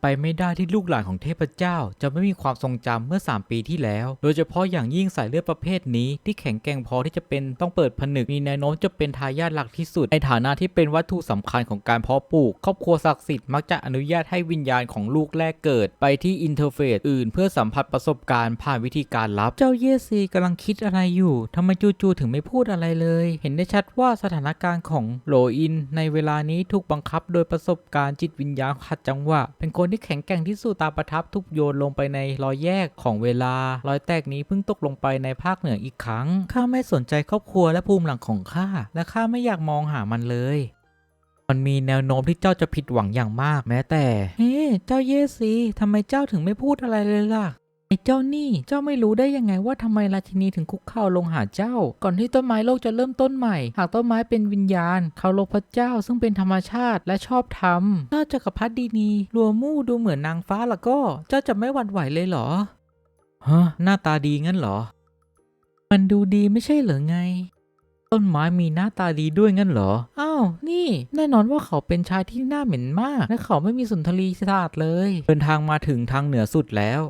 ไปไม่ได้ที่ลูกหลานของเทพเจ้า จะไม่มีความทรงจำเมื่อ 3 ปีที่แล้ว โดยเฉพาะอย่างยิ่งสายเลือดประเภทนี้ที่แข็งแกร่งพอที่จะเป็นต้องเปิดผนึกมีแนวโน้มจะเป็นทายาทหลักที่สุด ในฐานะที่เป็นวัตถุสำคัญของการเพาะปลูก ครอบครัวศักดิ์สิทธิ์มักจะอนุญาตให้วิญญาณของลูกแรกเกิด ไปที่อินเทอร์เฟซอื่น เพื่อสัมผัสประสบการณ์ผ่านวิธีการลับ เจ้าเยซีกำลังคิดอะไรอยู่ทำไมจู่ๆถึงไม่พูดอะไรเลย เห็นได้ชัดว่าสถานการณ์ของโลอิน ในเวลานี้ถูกบังคับโดยประสบการณ์จิตวิญญาณขัดจังหวะเป็นคนที่แข็งแกร่งที่สุดตาประทับทุกโยนลงไปในรอยแยกของเวลา รอยแตกนี้เพิ่งตกลงไปในภาคเหนืออีกครั้ง ข้าไม่สนใจครอบครัวและภูมิหลังของข้า และข้าไม่อยากมองหามันเลย มันมีแนวโน้มที่เจ้าจะผิดหวังอย่างมากแม้แต่ เฮ้ เจ้าเยซีทำไมเจ้าถึงไม่พูดอะไรเลยล่ะ ไอ้เจ้านี่ เจ้าไม่รู้ได้ยังไงว่าทำไมราชินีถึงคุกเข่าลงหาเจ้า ก่อนที่ต้นไม้โลกจะเริ่มต้นใหม่ หากต้นไม้เป็นวิญญาณ เขาลบพระเจ้าซึ่งเป็นธรรมชาติและชอบธรรมถ้าจักรพรรดินี รัวมู่ดูเหมือนนางฟ้าแล้วก็ เจ้าจะไม่หวั่นไหวเลยเหรอ ฮะ หน้าตาดีงั้นเหรอ มันดูดีไม่ใช่เหรอไง ต้นไม้มีหน้าตาดีด้วยงั้นเหรอ อ้าว นี่ แน่นอนว่าเขาเป็นชายที่หน้าเหม็นมาก และเขาไม่มีสุนทรีศาสตร์เลย เดินทางมาถึงทางเหนือสุดแล้ว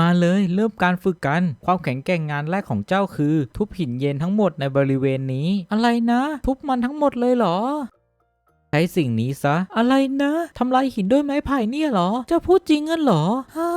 มาเลยเริ่มการฝึกกัน ความแข็งแกร่งงานแรกของเจ้าคือ ทุบหินเย็นทั้งหมดในบริเวณนี้ อะไรนะ ทุบมันทั้งหมดเลยเหรอใช้สิ่งนี้ซะ อะไรนะ ทำลายหินด้วยไม้ไผ่เนี่ยเหรอ จะพูดจริงงั้นเหรอฮ่า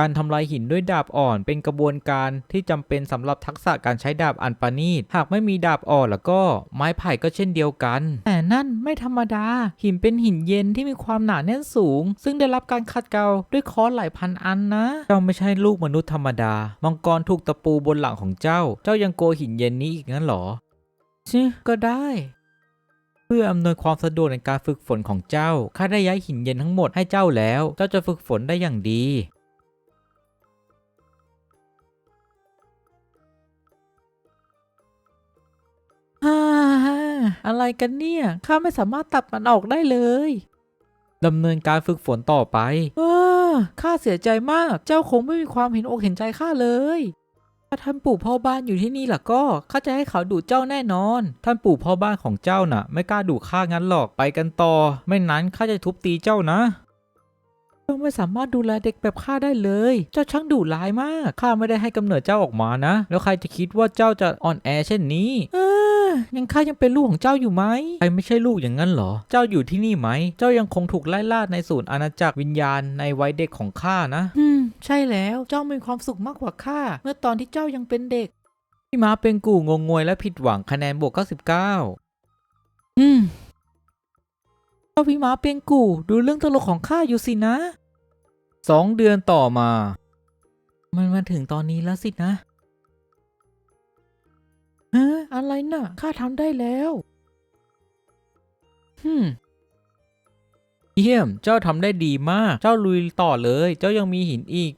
การทำลายหินด้วยดาบอ่อนเป็นกระบวนการที่จำเป็นสำหรับทักษะการใช้ดาบอันประณีต หากไม่มีดาบอ่อนแล้วก็ไม้ไผ่ก็เช่นเดียวกัน แต่นั่นไม่ธรรมดา หินเป็นหินเย็นที่มีความหนาแน่นสูง ซึ่งได้รับการขัดเกลาด้วยค้อนหลายพันอันนะเจ้าไม่ใช่ลูกมนุษย์ธรรมดา มังกรถูกตะปูบนหลังของเจ้า เจ้ายังโกหินเย็นนี้อีกงั้นหรอชิก็ได้เพื่ออำนวยความสะดวกในการฝึกฝนของเจ้า ข้าได้ย้ายหินเย็นทั้งหมดให้เจ้าแล้ว เจ้าจะฝึกฝนได้อย่างดี อะไรกันเนี่ย ข้าไม่สามารถตัดมันออกได้เลยดำเนินการฝึกฝนต่อไป เออข้าเสียใจมาก เจ้าคงไม่มีความเห็นอกเห็นใจข้าเลย ถ้าท่านปู่พ่อบ้านอยู่ที่นี่ล่ะก็ ข้าจะให้เขาดูเจ้าแน่นอน ท่านปู่พ่อบ้านของเจ้าน่ะ ไม่กล้าดูข้างั้นหรอก ไปกันต่อ ไม่นั้นข้าจะทุบตีเจ้านะ เจ้าไม่สามารถดูแลเด็กแบบข้าได้เลย เจ้าช่างดุร้ายมาก ข้าไม่ได้ให้กำเนิดเจ้าออกมานะ แล้วใครจะคิดว่าเจ้าจะอ่อนแอเช่นนี้ เออ ยังข้ายังเป็นลูกของเจ้าอยู่ไหมใครไม่ใช่ลูกอย่างนั้นเหรอ เจ้าอยู่ที่นี่ไหม เจ้ายังคงถูกไล่ล่าในศูนย์อาณาจักรวิญญาณในวัยเด็กของข้านะ อืม ใช่แล้ว เจ้ามีความสุขมากกว่าข้า เมื่อตอนที่เจ้ายังเป็นเด็ก พี่ม้าเป็นกู่งงงวยและผิดหวังคะแนนบวก 99 อืมเจ้าพี่ม้าเป็นกู่ดูเรื่องตลกของข้าอยู่สินะสองเดือนต่อมา มันมาถึงตอนนี้แล้วสินะ เฮ้อะไรน่ะ ข้าทำได้แล้วฮึมเยี่ยม เจ้าทำได้ดีมาก เจ้าลุยต่อเลย เจ้ายังมีหินอีก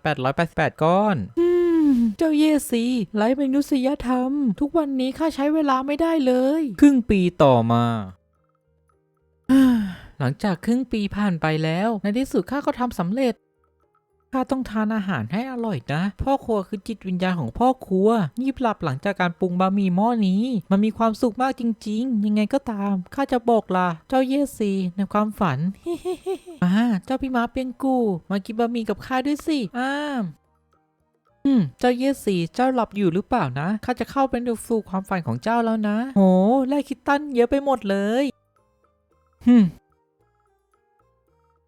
88,888 ก้อนอืมเจ้าเยสีไร้มนุษยธรรม ทุกวันนี้ข้าใช้เวลาไม่ได้เลย ครึ่งปีต่อมา หลังจากครึ่งปีผ่านไปแล้ว ในที่สุดข้าก็ทำสำเร็จ ข้าต้องทานอาหารให้อร่อยนะ พ่อครัวคือจิตวิญญาณของพ่อครัวงีบหลับหลังจากการปรุงบะหมี่หม้อนี้ มันมีความสุขมากจริง ๆ ยังไงก็ตาม ข้าจะบอกล่ะเจ้าเยซีในความฝันอ่าเจ้าพี่ม้าเปียงกู มากินบะหมี่กับข้าด้วยสิ อ้ามอืม เจ้าเยสีเจ้าหลับอยู่หรือเปล่านะ ข้าจะเข้าไปดูสู่ความฝันของเจ้าแล้วนะ โหแลคิตตันเยอะไปหมดเลย ฮึม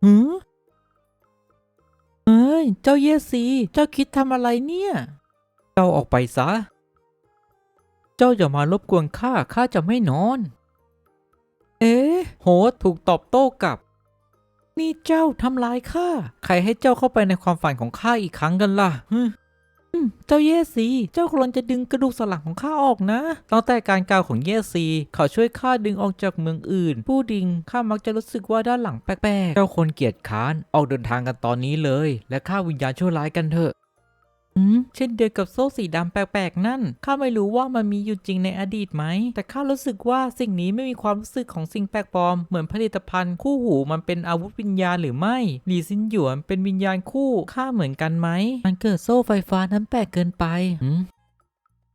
หื อเฮ้ย เจ้าเยซีเจ้าคิดทำอะไรเนี่ย เจ้าออกไปซะ เจ้าอย่ามารบกวนข้า ข้าจะไม่นอน เอ๊ะ โหดถูกตอบโต้กลับ นี่เจ้าทำลายข้า ใครให้เจ้าเข้าไปในความฝันของข้าอีกครั้งกันล่ะฮึอืม เจ้าเยซี เจ้ากำลังจะดึงกระดูกสลังของข้าออกนะ ตั้งแต่การกล่าวของเยซี เขาช่วยข้าดึงออกจากเมืองอื่น ผู้ดิงข้ามักจะรู้สึกว่าด้านหลังแปลกๆ เจ้าคนเกียจค้าน ออกเดินทางกันตอนนี้เลย และข้าวิญญาณชั่วร้ายกันเถอะ อืมเช่นเดียวกับโซ่สีดำแปลกๆ นั่น ข้าไม่รู้ว่ามันมีอยู่จริงในอดีตไหม แต่ข้ารู้สึกว่าสิ่งนี้ไม่มีความรู้สึกของสิ่งแปลกปลอม เหมือนผลิตภัณฑ์คู่หูมันเป็นอาวุธวิญญาณหรือไม่ หลีซินหยวนเป็นวิญญาณคู่ข้าเหมือนกันไหม มันเกิดโซ่ไฟฟ้านั้นแปลกเกินไปหืม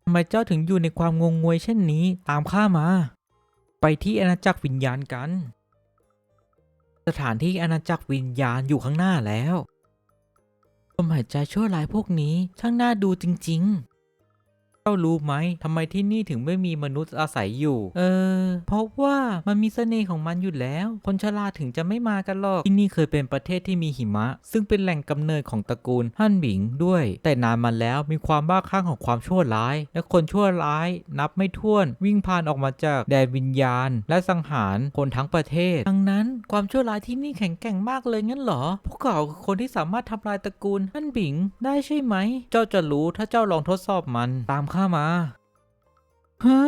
ทำไมเจ้าถึงอยู่ในความงงงวยเช่นนี้ ตามข้ามา ไปที่อาณาจักรวิญญาณกันสสถานที่อาณาจักรวิญญาณอยู่ข้างหน้าแล้วล มหายใจชั่วร้ายพวกนี้ช่างน่าดูจริงๆ เจ้ารู้ไหมทำไมที่นี่ถึงไม่มีมนุษย์อาศัยอยู่ เออ เพราะว่ามันมีเสน่ห์ของมันอยู่แล้ว คนชราถึงจะไม่มากันหรอก ที่นี่เคยเป็นประเทศที่มีหิมะ ซึ่งเป็นแหล่งกำเนิดของตระกูลฮั่นหมิงด้วย แต่นานมาแล้วมีความบ้าคลั่งของความชั่วร้าย และคนชั่วร้าย นับไม่ถ้วนวิ่งผ่านออกมาจากแดนวิญญาณ และสังหารคนทั้งประเทศ ดังนั้นความชั่วร้ายที่นี่แข็งแกร่งมากเลยงั้นเหรอ พวกเขาคือคนที่สามารถทำลายตระกูลฮั่นหมิงได้ใช่ไหม เจ้าจะรู้ถ้าเจ้าลองทดสอบมันตามข้ามาฮะ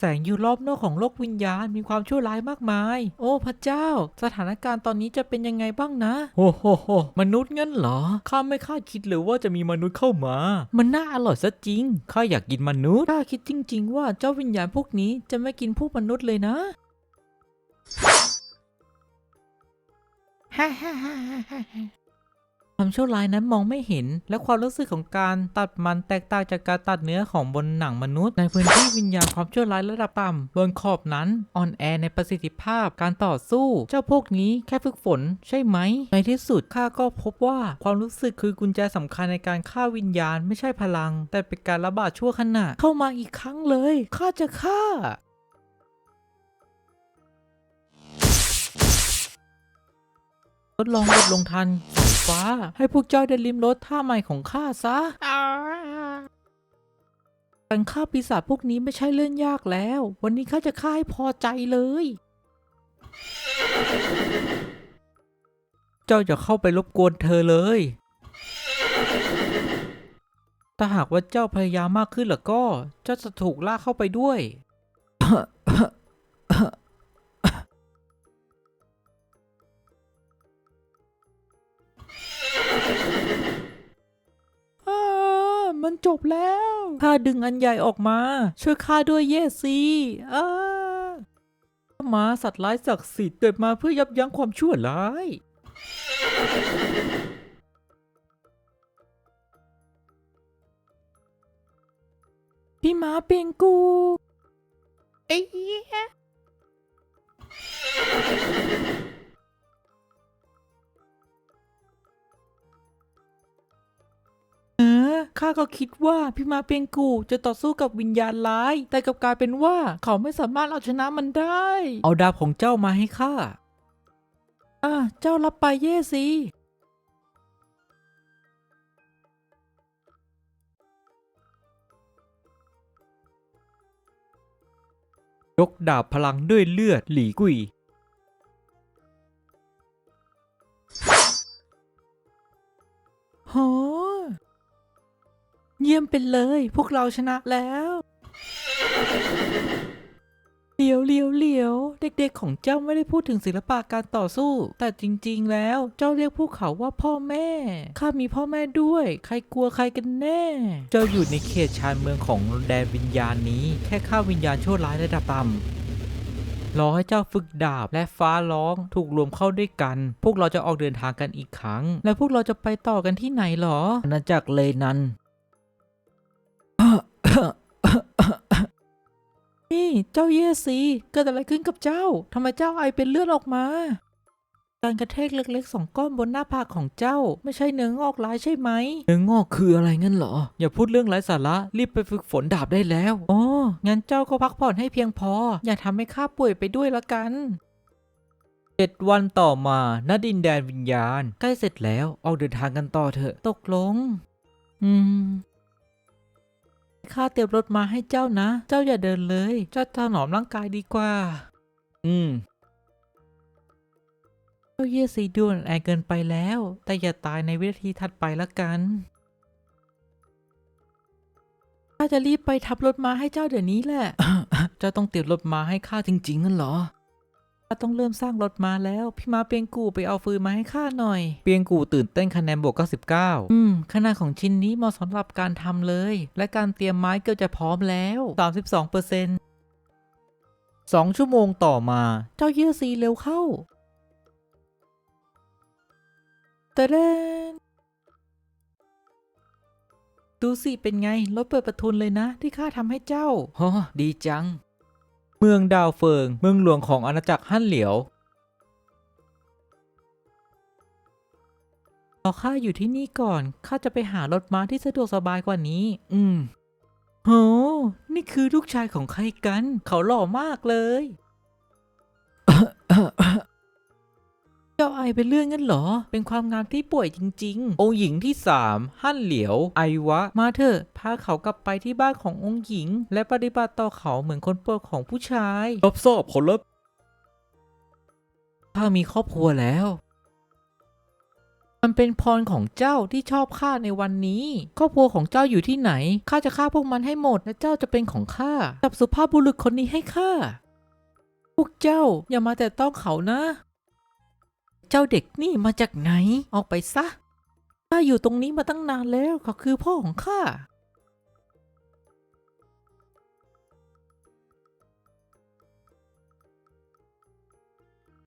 แสงอยู่รอบนอกของโลกวิญญาณมีความชั่วร้ายมากมาย โอ้พระเจ้า สถานการณ์ตอนนี้จะเป็นยังไงบ้างนะ โอ้โหโหมนุษย์งั้นเหรอ ข้าไม่คาดคิดเลยว่าจะมีมนุษย์เข้ามา มันน่าอร่อยซะจริง ข้าอยากกินมนุษย์ ข้าคิดจริง ๆ ว่าเจ้าวิญญาณพวกนี้จะไม่กินพวกมนุษย์เลยนะฮ่าฮ่าฮ่าฮ่าฮ่า ความชั่วร้ายนั้นมองไม่เห็น และความรู้สึกของการตัดมันแตกต่างจากการตัดเนื้อของบนหนังมนุษย์ ในพื้นที่วิญญาณความชั่วร้ายระดับต่ำบนขอบนั้นอ่อนแอในประสิทธิภาพการต่อสู้ เจ้าพวกนี้แค่ฝึกฝนใช่ไหม ในที่สุดข้าก็พบว่าความรู้สึกคือกุญแจสำคัญในการฆ่าวิญญาณไม่ใช่พลัง แต่เป็นการระบาดชั่วขณะเข้ามาอีกครั้งเลยข้าจะฆ่าทดลองบทลงทัน ฟ้า ให้พวกเจ้าได้ลิ้มรสท่าใหม่ของข้าซะการฆ่าปีศาจพวกนี้ไม่ใช่เรื่องยากแล้ว วันนี้ข้าจะฆ่าให้พอใจเลย เจ้าอย่าเข้าไปรบกวนเธอเลย ถ้าหากว่าเจ้าพยายามมากขึ้นแล้วก็ เจ้าจะถูกลากเข้าไปด้วย แล้วข้าดึงอันใหญ่ออกมา ช่วยข้าด้วยเยซีอ่าหมาสัตว์ร้ายศักดิ์สิทธิ์เกิดมาเพื่อยับยั้งความชั่วร้าย พี่หมาเปียงกู เอ้ย ข้าก็คิดว่าพี่มาเปียงกูจะต่อสู้กับวิญญาณร้าย แต่กลับกลายเป็นว่าเขาไม่สามารถเอาชนะมันได้ เอาดาบของเจ้ามาให้ข้าอะเจ้ารับไปเย่สิยกดาบพลังด้วยเลือดหลีกุย ยี่ยมไปเลย พวกเราชนะแล้วเลียวเลียวเลียว เด็กๆของเจ้าไม่ได้พูดถึงศิลปะการต่อสู้ แต่จริงๆ แล้วเจ้าเรียกพวกเขาว่าพ่อแม่ ข้ามีพ่อแม่ด้วย ใครกลัวใครกันแน่ เจ้าอยู่ในเขตชานเมืองของแดนวิญญาณนี้ แค่ฆ่าวิญญาณชั่วร้ายระดับต่ำรอให้เจ้าฝึกดาบและฟ้าร้องถูกรวมเข้าด้วยกัน พวกเราจะออกเดินทางกันอีกครั้ง และพวกเราจะไปต่อกันที่ไหนหรออาณาจักรเลนัน นี่เจ้าเยซีเกิดอะไรขึ้นกับเจ้าทำไมเจ้าไอเป็นเลือดออกมา การกระแทกเล็กๆสองก้อนบนหน้าผากของเจ้า ไม่ใช่เนื้องอกร้ายใช่ไหม เนื้องอกคืออะไรงั้นเหรอ อย่าพูดเรื่องไร้สาระรีบไปฝึกฝนดาบได้แล้วอ๋องั้นเจ้าก็พักผ่อนให้เพียงพอ อย่าทำให้ข้าป่วยไปด้วยละกันเจ็ดวันต่อมาณดินแดนวิญญาณ ใกล้เสร็จแล้วออกเดินทางกันต่อเถอะ ตกลง อืม ข้าเตรียมรถมาให้เจ้านะ เจ้าอย่าเดินเลย เจ้าถนอมร่างกายดีกว่า อืม เจ้าเยี่ยสีด่วนแอเกินไปแล้ว แต่อย่าตายในวินาทีถัดไปละกันข้าจะรีบไปทับรถม้าให้เจ้าเดี๋ยวนี้แหละ เจ้าต้องเตรียมรถม้าให้ข้าจริงๆงั้นเหรอ ข้าต้องเริ่มสร้างรถม้าแล้ว พี่ม้าเปียงกูไปเอาฟืนมาให้ข้าหน่อย เปียงกูตื่นเต้นคะแนนบวก 99 อืม ขนาดของชิ้นนี้เหมาะสำหรับการทำเลย และการเตรียมไม้เกือบจะพร้อมแล้ว 32เปอร์เซ็นต์สองชั่วโมงต่อมา เจ้าเยื่อซีเร็วเข้าแต่เดนดูสิเป็นไง รถเปิดประทุนเลยนะ ที่ข้าทำให้เจ้าฮอดีจัง เมืองดาวเฟิง เมืองหลวงของอาณาจักรฮั่นเหลียวรอข้าอยู่ที่นี่ก่อน ข้าจะไปหารถม้าที่สะดวกสบายกว่านี้ อืม โห นี่คือลูกชายของใครกัน เขาหล่อมากเลย เจ้าไอเป็นเรื่องงั้นเหรอ เป็นความงามที่ป่วยจริง ๆ องค์หญิงที่สามฮั่นเหลียว ไอวะ มาเถอะพาเขากลับไปที่บ้านขององค์หญิง และปฏิบัติต่อเขาเหมือนคนโปรดของผู้ชายรับทราบขอรับข้ามีครอบครัวแล้ว มันเป็นพรของเจ้าที่ชอบข้าในวันนี้ ครอบครัวของเจ้าอยู่ที่ไหน ข้าจะฆ่าพวกมันให้หมดและเจ้าจะเป็นของข้า จับสุภาพบุรุษคนนี้ให้ข้า พวกเจ้าอย่ามาแต่ต้องเขานะ เจ้าเด็กนี่มาจากไหน ออกไปซะข้าอยู่ตรงนี้มาตั้งนานแล้วเขาคือพ่อของข้า